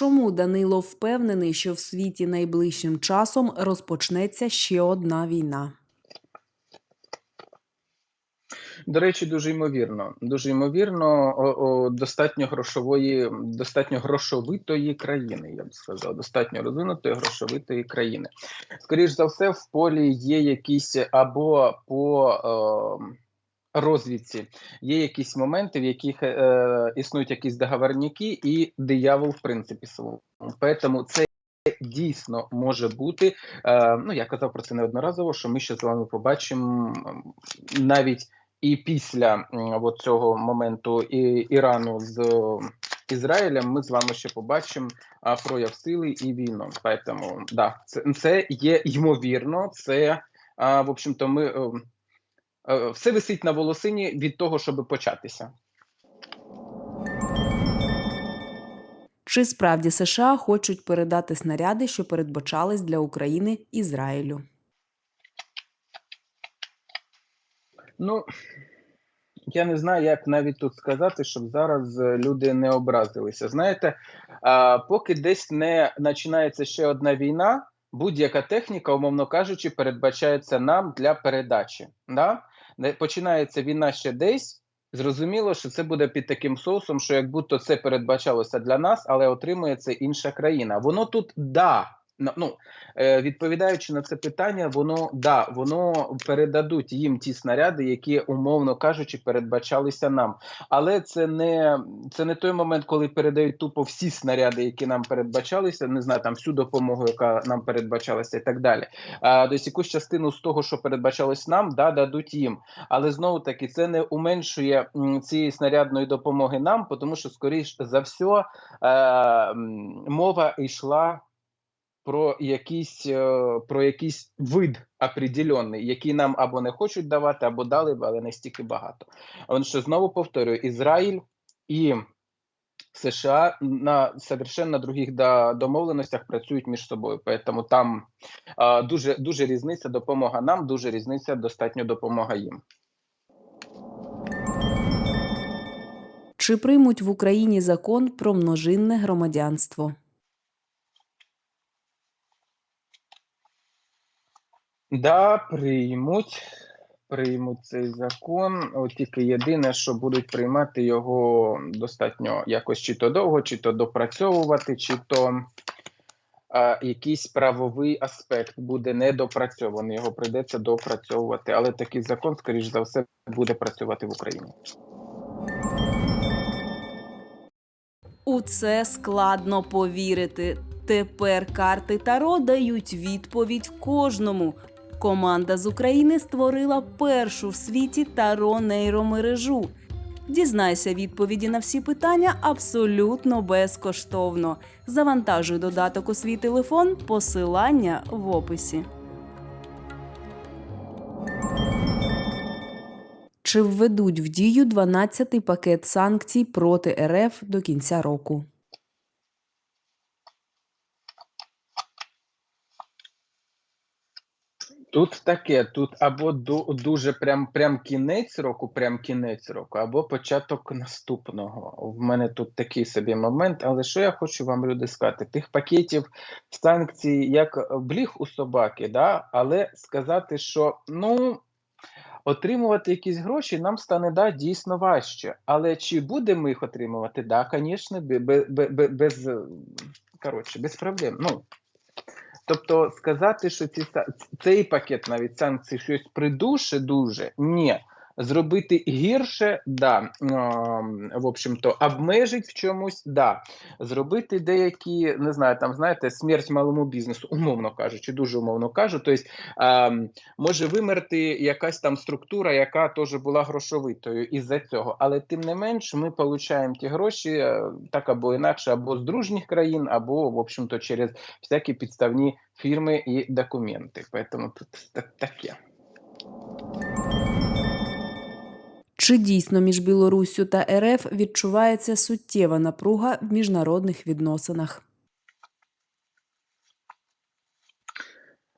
Чому Данило впевнений, що в світі найближчим часом розпочнеться ще одна війна? До речі, дуже ймовірно. Дуже ймовірно, о, о, достатньо грошової, достатньо грошовитої країни, я б сказав, достатньо розвинутої грошовитої країни. Скоріш за все, в полі є якісь або по е, розвідці є якісь моменти, в яких е, існують якісь договорняки, і диявол, в принципі, слово. Тому це. Дійсно може бути, е, ну я казав про це неодноразово, що ми ще з вами побачимо навіть і після от цього моменту і, Ірану з Ізраїлем ми з вами ще побачимо прояв сили і війну. Тому да, це, це є ймовірно. Це в общем-то, ми е, е, все висить на волосині від того, щоб початися. Чи справді США хочуть передати снаряди, що передбачались для України Ізраїлю? Ну я не знаю, як навіть тут сказати, щоб зараз е, люди не образилися. Знаєте, поки десь не починається ще одна війна, будь-яка техніка, умовно кажучи, передбачається нам для передачі. Да? Не- Починається війна ще десь. Зрозуміло, що це буде під таким соусом, що як будто це передбачалося для нас, але отримує це інша країна. Воно тут да. Ну, е, відповідаючи на це питання, воно да, воно передадуть їм ті снаряди, які, умовно кажучи, передбачалися нам. Але це не це не той момент, коли передають тупо всі снаряди, які нам передбачалися, не знаю, там всю допомогу, яка нам передбачалася, і так далі. А десь якусь частину з того, що передбачалось нам, да, дадуть їм. Але знову таки це не уменшує цієї снарядної допомоги нам, тому що, скоріш за все, мова йшла про якийсь, е, про якийсь вид определенний, який нам або не хочуть давати, або дали але не стільки багато. Он що знову повторюю: Ізраїль і США на совершенно других домовленостях працюють між собою. Тому там дуже, дуже різниця допомога нам, дуже різниця достатньо допомога їм. Чи приймуть в Україні закон про множинне громадянство? Да, приймуть, приймуть цей закон. От тільки єдине, що будуть приймати його достатньо якось чи то довго, чи то допрацьовувати, чи то а, якийсь правовий аспект буде недопрацьований. Його прийдеться допрацьовувати. Але такий закон, скоріш за все, буде працювати в Україні. У це складно повірити. Тепер карти Таро дають відповідь кожному. Команда з України створила першу в світі Таро нейромережу. Дізнайся відповіді на всі питання абсолютно безкоштовно. Завантажуй додаток у свій телефон, посилання в описі. Чи введуть в дію 12-й пакет санкцій проти РФ до кінця року? Тут таке, тут або ду- дуже прям, прям кінець року, прям кінець року, або початок наступного. В мене тут такий собі момент. Але що я хочу вам, люди, сказати? Тих пакетів санкцій, як бліг у собаки, да? але сказати, що ну. Отримувати якісь гроші нам стане да, дійсно важче. Але чи будемо їх отримувати? Да, звісно, без, без, коротше, без проблем. Ну, Тобто сказати, що ці цей пакет навіть санкцій щось придуше дуже ні. Зробити гірше, да. В общем-то, обмежить в чомусь, да. Зробити деякі, не знаю, там, знаєте, смерть малому бізнесу, умовно кажучи, дуже умовно кажу. Тобто, може вимерти якась там структура, яка теж була грошовитою із-за цього. Але тим не менш, ми отримуємо ті гроші е, так або інакше, або з дружніх країн, або, в общем-то, через всякі підставні фірми і документи. Поэтому тут так, таке. Чи дійсно між Білоруссю та РФ відчувається суттєва напруга в міжнародних відносинах?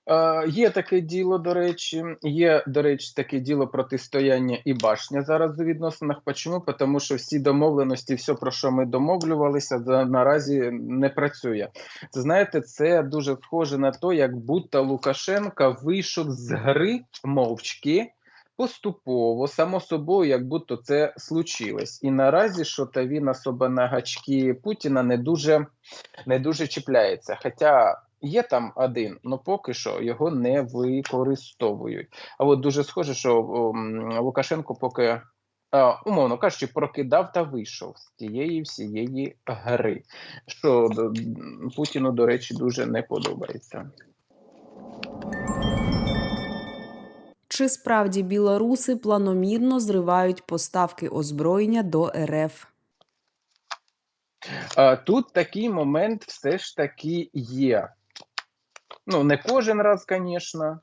Е, є таке діло, до речі, є, до речі, таке діло протистояння і башня зараз у відносинах. Чому? Тому що всі домовленості, все, про що ми домовлювалися, наразі не працює. Це знаєте, це дуже схоже на те, як будто Лукашенка вийшов з гри мовчки. Поступово, само собою, як будто це случилось. І наразі що та він особо на гачки Путіна не дуже, не дуже чіпляється. Хоча є там один, але поки що його не використовують. А от дуже схоже, що Лукашенко поки. Умовно кажучи, прокидав та вийшов з тієї всієї гри, що Путіну, до речі, дуже не подобається. Чи справді білоруси планомірно зривають поставки озброєння до РФ? Тут такий момент все ж таки є. Ну, не кожен раз, звісно,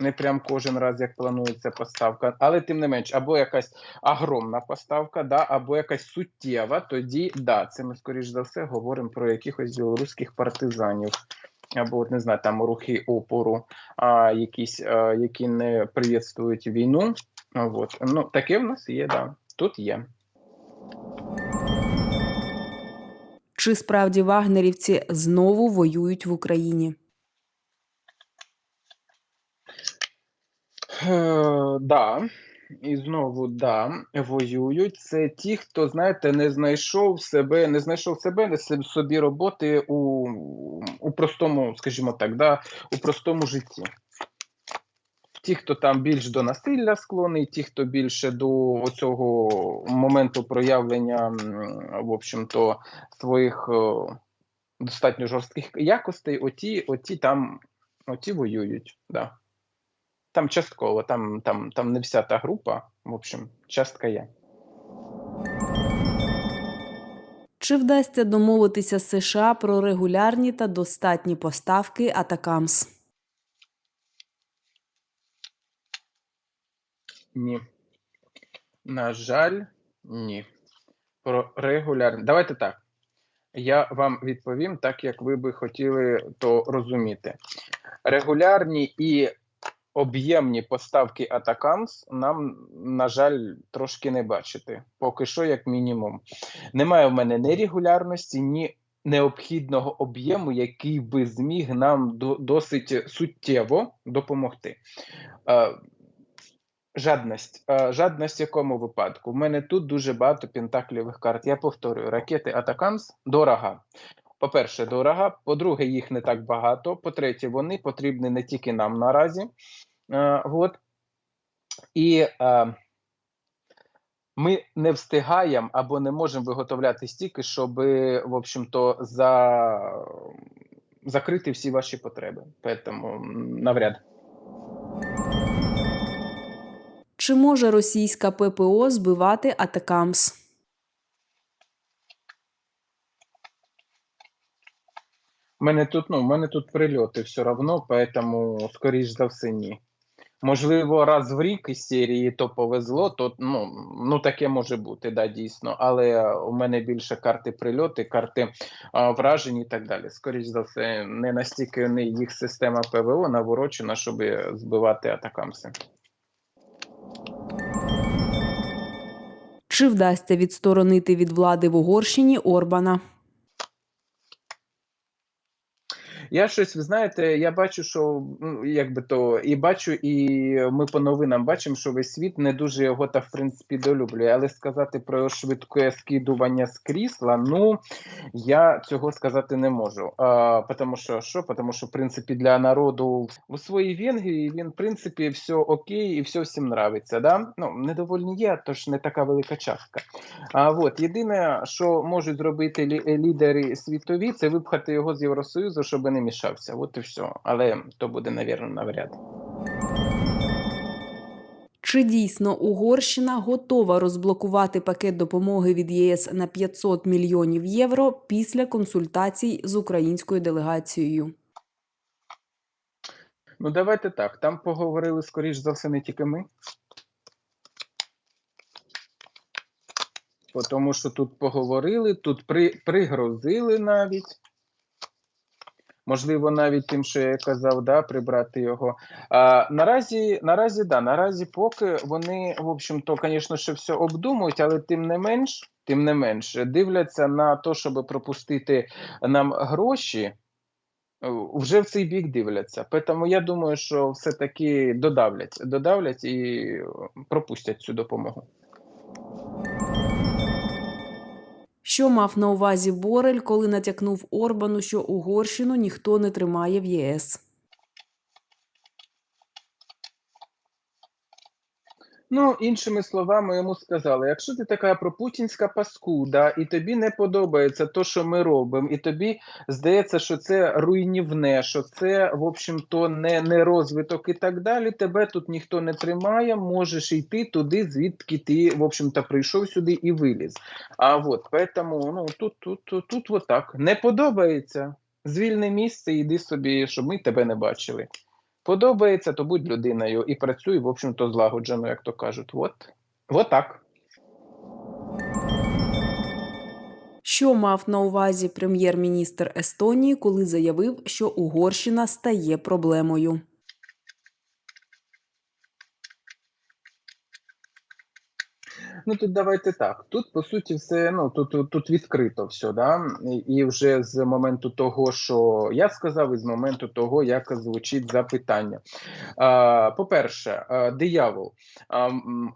не прям кожен раз, як планується поставка, але тим не менш, або якась огромна поставка, да, або якась суттєва, тоді да, це ми, скоріш за все, говоримо про якихось білоруських партизанів. Або, не знаю, там рухи опору, а, якісь, а, які не приветствують війну. От. Ну, таке в нас є, да. Тут є. Чи справді вагнерівці знову воюють в Україні? Е, да. І знову да, воюють. Це ті, хто, знаєте, не знайшов себе, не знайшов себе, не собі роботи у, у простому, скажімо так, да, у простому житті. Ті, хто там більш до насилля склонний, ті, хто більше до цього моменту проявлення, в общем-то, своїх достатньо жорстких якостей, оті, оті там, оті воюють. Да. Там частково, там, там, там не вся та група, в общем, частка є. Чи вдасться домовитися з США про регулярні та достатні поставки Атакамс? Ні. На жаль, ні. Про регулярні. Давайте так. Я вам відповім так, як ви би хотіли то розуміти. Регулярні і об'ємні поставки Атакамс нам, на жаль, трошки не бачити. Поки що, як мінімум. Немає в мене ні регулярності, ні необхідного об'єму, який би зміг нам досить суттєво допомогти. Е, Жадність. Е, Жадність в якому випадку? У мене тут дуже багато пентаклівих карт. Я повторюю, ракети Атакамс дорога. По-перше, дорога. По-друге, їх не так багато. По-третє, вони потрібні не тільки нам наразі. Е, от. І е, ми не встигаємо або не можемо виготовляти стільки, щоб, в общем-то, за... закрити всі ваші потреби. Тому навряд. Чи може російська ППО збивати Атакамс? У мене тут, ну, у мене тут прильоти все одно, поэтому, скоріш за все, ні. Можливо, раз в рік із серії то повезло, то ну, ну таке може бути, да, дійсно. Але у мене більше карти прильоти, карти а, вражень і так далі. Скоріш за все, не настільки не їх система ПВО наворочена, щоб збивати атакамси. Чи вдасться відсторонити від влади в Угорщині Орбана? Я щось, ви знаєте, я бачу, що ну, якби то і бачу, і ми по новинам бачимо, що весь світ не дуже його та в принципі долюблює. Але сказати про швидке скидування з крісла, ну я цього сказати не можу. А, тому що що? Тому що в принципі для народу у своїй Венгрії він в принципі все окей і все всім нравиться. Да? Ну недовольні є, тож не така велика частка. А от єдине, що можуть зробити лі- лідери світові, це випхати його з Євросоюзу, щоб не мішався. От і все. Але то буде, навірно, навряд. Чи дійсно Угорщина готова розблокувати пакет допомоги від ЄС на 500 мільйонів євро після консультацій з українською делегацією? Ну давайте так. Там поговорили скоріш за все не тільки ми. Тому що тут поговорили, тут при, пригрозили навіть. Можливо, навіть тим, що я казав, да, прибрати його. А, наразі, наразі, да, наразі, поки вони, в общем-то, звісно, ще все обдумують, але тим не менш, тим не менш, дивляться на те, щоб пропустити нам гроші. е, Вже в цей бік дивляться. Тому я думаю, що все-таки додавлять, додавлять і пропустять цю допомогу. Що мав на увазі Борель, коли натякнув Орбану, що Угорщину ніхто не тримає в ЄС? Ну, іншими словами, йому сказали: якщо ти така пропутінська паскуда, і тобі не подобається те, що ми робимо, і тобі здається, що це руйнівне, що це, в общем-то, не, не розвиток і так далі, тебе тут ніхто не тримає, можеш йти туди, звідки ти, в общем-то, прийшов сюди і виліз. А от, поэтому, ну, тут, тут, тут, тут от так. Не подобається. Звільни місце, йди собі, щоб ми тебе не бачили. Подобається, то будь людиною і працюй, в общем-то, злагоджено, як то кажуть. От, от так. Що мав на увазі прем'єр-міністр Естонії, коли заявив, що Угорщина стає проблемою? Ну тут давайте так. Тут по суті все ну тут, тут, відкрито все, да? І, вже з моменту того, що я сказав, і з моменту того, як звучить запитання. По-перше, диявол.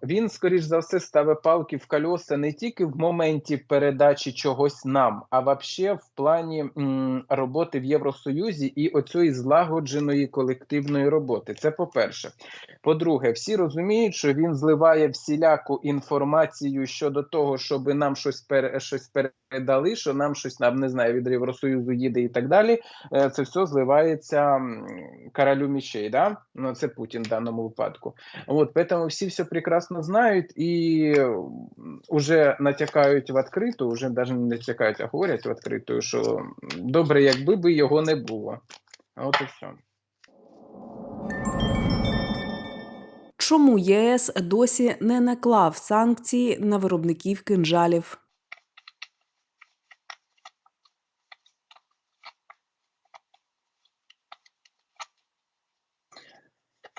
Він, скоріш за все, ставить палки в кольоса не тільки в моменті передачі чогось нам, а взагалі в плані роботи в Євросоюзі і оцієї злагодженої колективної роботи. Це по-перше. По-друге, всі розуміють, що він зливає всіляку інформацію щодо того, щоб нам щось щось передали, що нам щось нам не знаю від Євросоюзу їде і так далі. Е, Це все зливається королю мічей, да? Ну це Путін в даному випадку. От поэтому всі все прекрасно знають і м, уже натякають в відкриту, вже навіть не натякають, а говорять в відкриту, що добре, якби би його не було. От і все. Чому ЄС досі не наклав санкції на виробників кинжалів?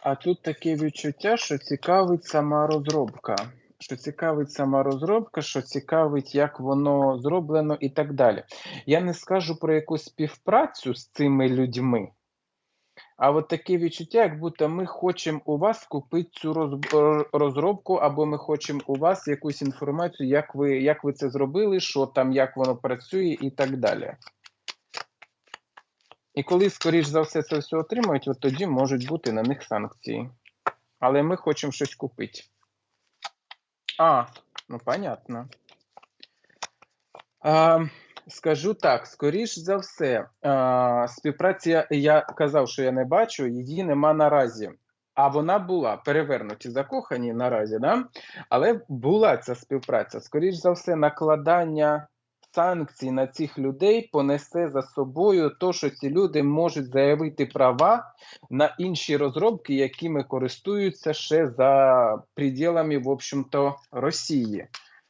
А тут таке відчуття, що цікавить сама розробка. Що цікавить сама розробка, що цікавить, як воно зроблено і так далі. Я не скажу про якусь співпрацю з цими людьми, а от таке відчуття, як будто ми хочемо у вас купити цю роз- розробку, або ми хочемо у вас якусь інформацію, як ви, як ви це зробили, що там, як воно працює і так далі. І коли, скоріш за все, це все отримають, от тоді можуть бути на них санкції. Але ми хочемо щось купити. А, ну понятно. А, скажу так: скоріш за все, а, співпраця, я казав, що я не бачу, її нема наразі. А вона була перевернуті закохані наразі, да? але була ця співпраця. Скоріш за все, накладання санкцій на цих людей понесе за собою то, що ці люди можуть заявити права на інші розробки, якими користуються ще за пределами, в общем-то, Росії.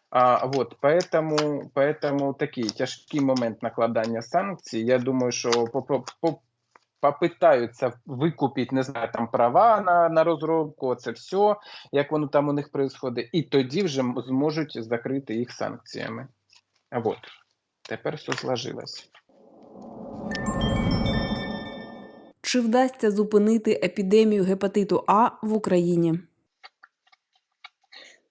А, вот, поэтому, поэтому такий тяжкий момент накладання санкцій. Я думаю, що по, по, по, попитаються викупити, не знаю, там права на, на розробку, це все, як воно там у них відбувається, і тоді вже зможуть закрити їх санкціями. А вот, тепер все сложилось. Чи вдасться зупинити епідемію гепатиту А в Україні?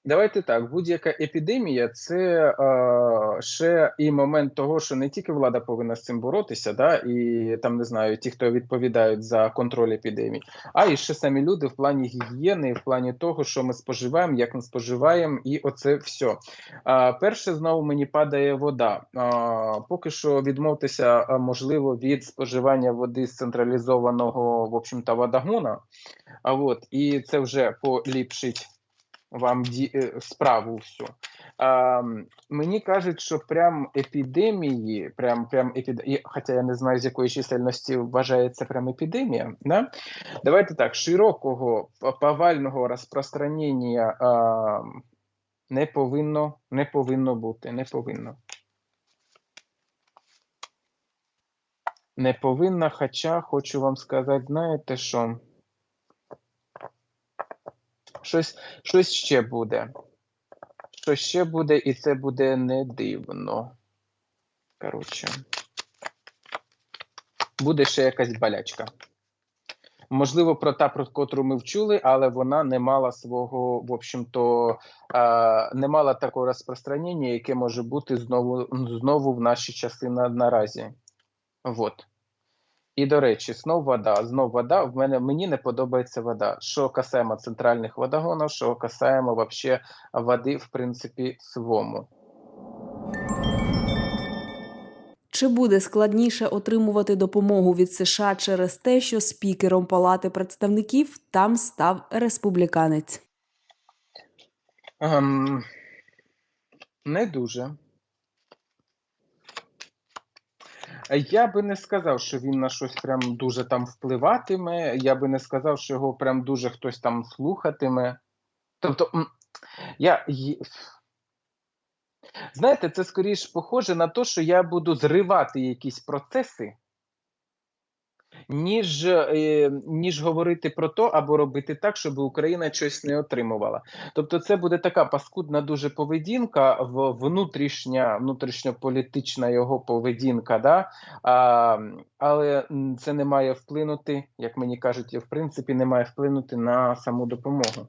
Давайте так, будь-яка епідемія це е, ще і момент того, що не тільки влада повинна з цим боротися, да, і там не знаю, ті, хто відповідають за контроль епідемій, а і ще самі люди в плані гігієни, в плані того, що ми споживаємо, як ми споживаємо, і оце все. А, перше, знову мені падає вода. А, поки що відмовтеся, можливо, від споживання води з централізованого, в общем-то, водогона. А от, і це вже поліпшить вам ді, е, справу всю. А, мені кажуть, що прям епідемії, прям, прям епід... хоча я не знаю, з якої чисельності вважається прям епідемія. Да? Давайте так, широкого повального розпространення а, не повинно, не повинно бути, не повинно. Не повинна, хоча хочу вам сказати, знаєте що? Щось, щось ще буде. Щось ще буде, і це буде не дивно. Коротше. Буде ще якась болячка. Можливо, про та, про котру ми вчули, але вона не мала свого, в общем-то, не мала такого розпространення, яке може бути знову, знову в наші часи на, наразі. Вот. І до речі, знов вода. Знов вода. В мене мені не подобається вода. Що касаємо центральних водогонів, що касаємо вообще води, в принципі, свому. Чи буде складніше отримувати допомогу від США через те, що спікером Палати представників там став республіканець? Ем, не дуже. Я би не сказав, що він на щось прям дуже там впливатиме. Я би не сказав, що його прям дуже хтось там слухатиме. Тобто, я. Знаєте, це скоріш похоже на те, що я буду зривати якісь процеси, ніж, е, ніж говорити про то або робити так, щоб Україна щось не отримувала. Тобто, це буде така паскудна дуже поведінка, внутрішня, внутрішньополітична його поведінка, да? а, але це не має вплинути, як мені кажуть, в принципі, не має вплинути на саму допомогу.